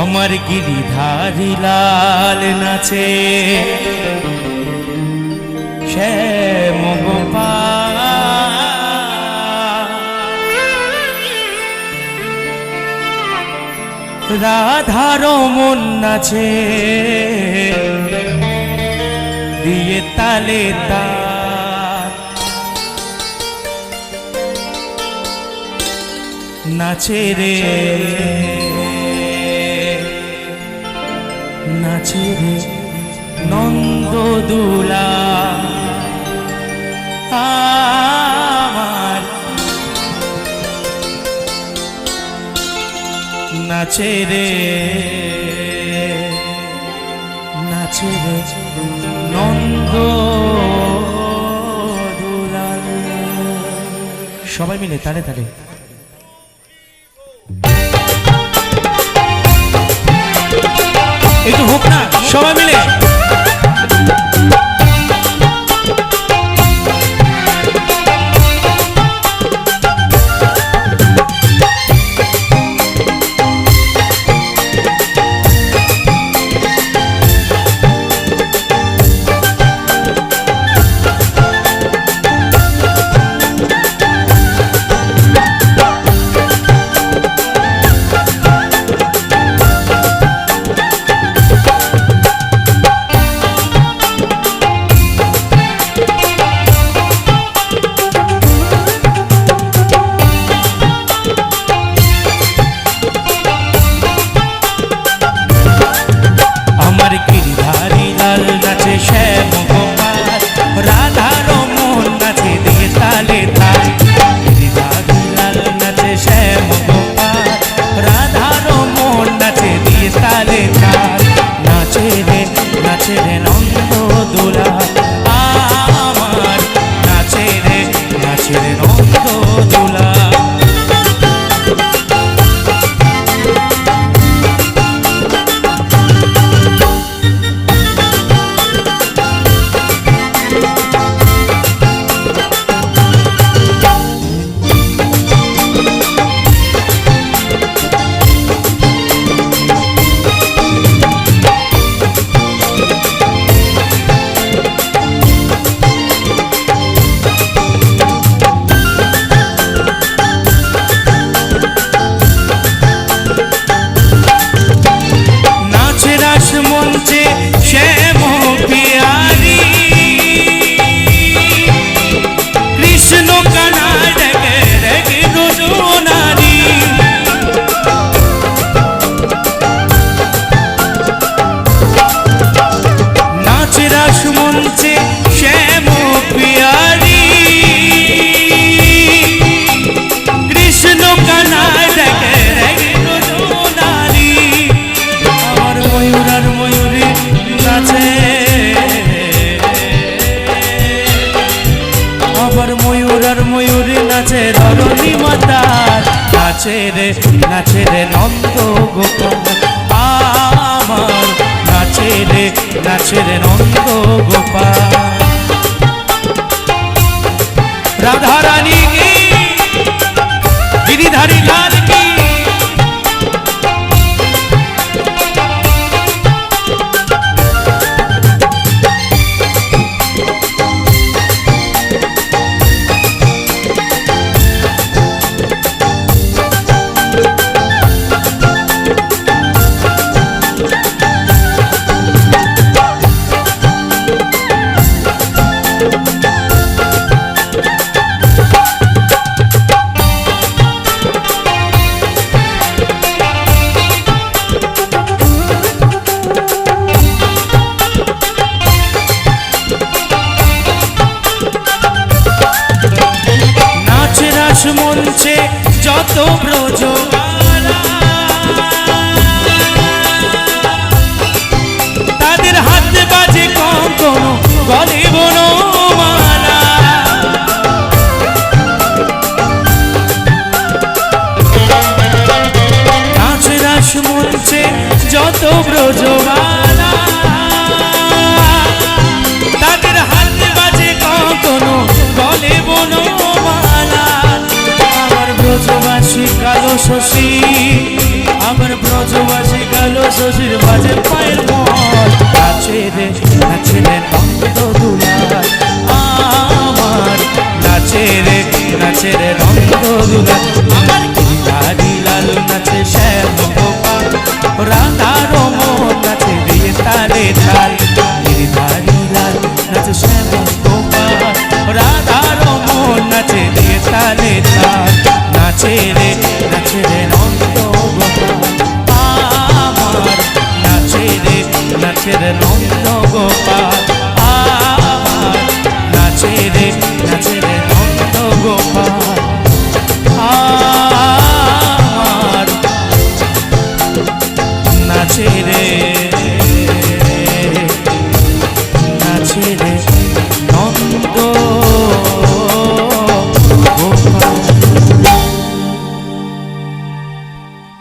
আমার গিরিধারী লাল নাচে। শ্যাম গোপাল রাধার মন নাচে। দিয়ে তালে তাল নাচে রে। নাচে নন্দ দুলা আমার নাচে রে নাচে রে নন্দ সবাই মিলে তালে তালে। একটু হোক সবাই মিলে। নাচে রে নাচে রে নন্দ গোপাল তাদের বাজে আমার ব্রজবাসী কালো শশী। আমার ব্রজবাসী গেল শশীর বাজে পায়ের